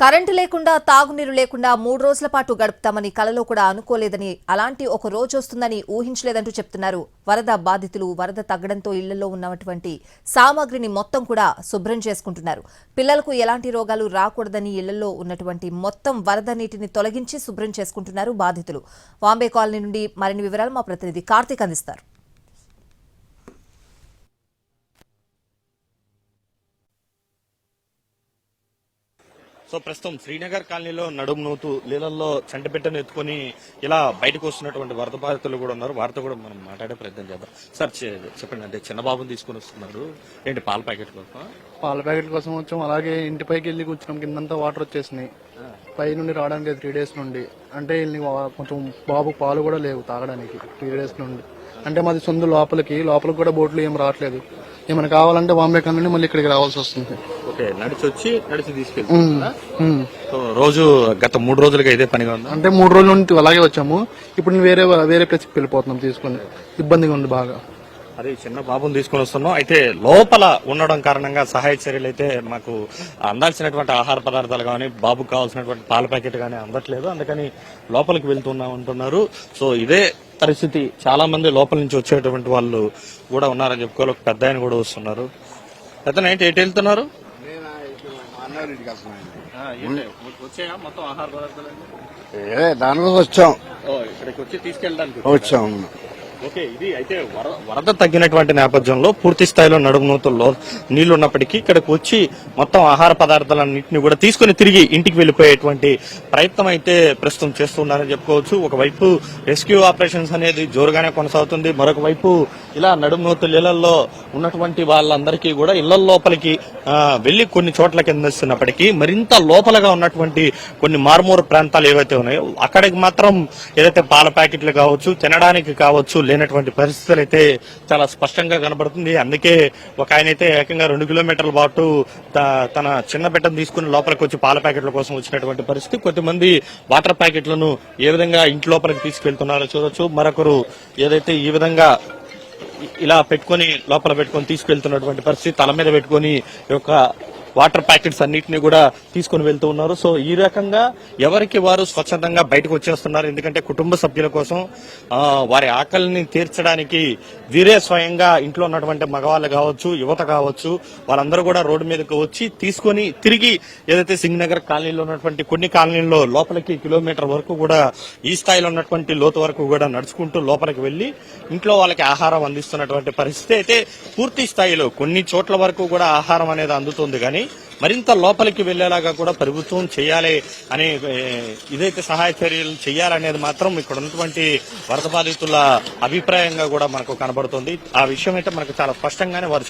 Current లేకుండా తాగునీరు లేకుండా మూడు రోజుల పాటు గడుపుతామని కలలో కూడా అనుకోలేదని అలాంటి ఒక రోజు వస్తుందని ఊహించలేదంటూ చెప్తున్నారు. వరద బాధితులు వరద తగ్గడంతో ఇళ్ళలో ఉన్నటువంటి సామాగ్రిని మొత్తం కూడా శుభ్రం చేసుకుంటున్నారు. పిల్లలకు ఎలాంటి రోగాలు రాకూడదని ఇళ్ళలో ఉన్నటువంటి మొత్తం వరద నీటిని తొలగించి శుభ్రం చేసుకుంటున్నారు బాధితులు. వాంబే కాలనీ నుండి మరిన్ని వివరాలు మా ప్రతినిధి కార్తీక్ అందిస్తారు. సో ప్రస్తుతం శ్రీనగర్ కాలనీలో నడుము నూతు నీళ్ళల్లో చంటబిట్టను ఎత్తుకొని ఇలా బయటకు వస్తున్నటువంటి వరద బాధితులు కూడా ఉన్నారు. వారితో కూడా మనం మాట్లాడే ప్రయత్నం చేద్దాం. సార్ చెప్పండి. అంటే చిన్నబాబుని తీసుకొని వస్తున్నారు. ఏంటి పాల ప్యాకెట్ కోసం? పాల ప్యాకెట్ కోసం వచ్చాం. అలాగే ఇంటి పైకి వెళ్ళి కూర్చున్నాం. కిందంతా వాటర్ వచ్చేసినాయి. పై నుండి రావడానికి త్రీ డేస్ నుండి. అంటే వీళ్ళని కొంచెం బాబు పాలు కూడా లేవు తాగడానికి. త్రీ డేస్ నుండి. అంటే మాది సొంత లోపలికి లోపలికి కూడా బోట్లు ఏం రావట్లేదు. ఏమైనా కావాలంటే బాంబే కన్నా మళ్ళీ ఇక్కడికి రావాల్సి వస్తుంది. ఓకే నడిచి వచ్చి నడిచి రోజు గత మూడు రోజులుగా ఇదే పనిగా ఉందా? అంటే మూడు రోజుల నుండి అలాగే వచ్చాము. ఇప్పుడు వేరే వేరే ప్లేస్కి వెళ్ళిపోతున్నాం తీసుకొని. ఇబ్బందిగా ఉంది బాగా. అదే చిన్న బాబుని తీసుకొని వస్తున్నాం. అయితే లోపల ఉండడం కారణంగా సహాయ చర్యలు అయితే మాకు అందాల్సినటువంటి ఆహార పదార్థాలు కానీ బాబుకు కావాల్సినటువంటి పాల ప్యాకెట్ కానీ అందట్లేదు. అందుకని లోపలికి వెళ్తున్నాం అంటున్నారు సో ఇదే పరిస్థితి చాలా మంది లోపల నుంచి వచ్చేటువంటి వాళ్ళు కూడా ఉన్నారని చెప్పుకోవాలి ఒక పెద్ద ఆయన కూడా వస్తున్నారు. పెద్ద ఏంటి ఎటు వెళ్తున్నారు? దానిలో వచ్చాం. ఇక్కడికి వచ్చి తీసుకెళ్ళడానికి వచ్చాం. ఓకే ఇది అయితే వరద తగ్గినటువంటి నేపథ్యంలో పూర్తి స్థాయిలో నడుము నూతుల్లో నీళ్ళు ఉన్నప్పటికీ ఇక్కడికి వచ్చి మొత్తం ఆహార పదార్థాలన్నింటినీ కూడా తీసుకుని తిరిగి ఇంటికి వెళ్ళిపోయేటువంటి ప్రయత్నం అయితే ప్రస్తుతం చేస్తున్నారని చెప్పుకోవచ్చు. ఒకవైపు రెస్క్యూ ఆపరేషన్స్ అనేది జోరుగానే కొనసాగుతుంది. మరొక వైపు ఇలా నడుము ఇళ్ళలో నీళ్ళల్లో ఉన్నటువంటి వాళ్ళందరికీ కూడా ఇళ్ళ లోపలికి వెళ్ళి కొన్ని చోట్ల అందిస్తున్నప్పటికీ మరింత లోపలగా ఉన్నటువంటి కొన్ని మారుమూరు ప్రాంతాలు ఏవైతే ఉన్నాయో అక్కడికి మాత్రం ఏదైతే పాల ప్యాకెట్లు కావచ్చు తినడానికి కావచ్చు లేనటువంటి పరిస్థితులు అయితే చాలా స్పష్టంగా కనబడుతుంది. అందుకే ఒక ఆయన అయితే ఏకంగా రెండు కిలోమీటర్ల పాటు త- తన చిన్న బిడ్డను తీసుకుని లోపలికి వచ్చి పాల ప్యాకెట్ల కోసం వచ్చినటువంటి పరిస్థితి. కొంతమంది వాటర్ ప్యాకెట్లను ఏ విధంగా ఇంటి లోపలికి తీసుకెళ్తున్నారో చూడొచ్చు. మరొకరు ఏదైతే ఈ విధంగా ఇలా పెట్టుకొని లోపల పెట్టుకొని తీసుకెళ్తున్నటువంటి పరిస్థితి తల మీద పెట్టుకొని ఈ యొక్క వాటర్ ప్యాకెట్స్ అన్నిటిని కూడా తీసుకొని వెళ్తూ ఉన్నారు. సో ఈ రకంగా ఎవరికి వారు స్వచ్ఛందంగా బయటకు వచ్చేస్తున్నారు? ఎందుకంటే కుటుంబ సభ్యుల కోసం వారి ఆకలిని తీర్చడానికి వీరే స్వయంగా ఇంట్లో ఉన్నటువంటి మగవాళ్ళు కావచ్చు యువత కావచ్చు వాళ్ళందరూ కూడా రోడ్డు మీదకు వచ్చి తీసుకొని తిరిగి ఏదైతే సింగ్ నగర్ కాలనీలో ఉన్నటువంటి కొన్ని కాలనీల్లో లోపలికి కిలోమీటర్ వరకు కూడా ఈ స్థాయిలో ఉన్నటువంటి లోతు వరకు కూడా నడుచుకుంటూ లోపలికి వెళ్ళి ఇంట్లో వాళ్ళకి ఆహారం అందిస్తున్నటువంటి పరిస్థితి అయితే పూర్తి స్థాయిలో కొన్ని చోట్ల వరకు కూడా ఆహారం అనేది అందుతుంది. కానీ మరింత లోపలికి వెళ్ళేలాగా కూడా ప్రభుత్వం చేయాలి అనే ఇదైతే సహాయ చర్యలు చేయాలనేది మాత్రం ఇక్కడ ఉన్నటువంటి వరద బాధితుల అభిప్రాయంగా కూడా మనకు కనబడుతుంది. ఆ విషయం అయితే మనకు చాలా స్పష్టంగానే వారు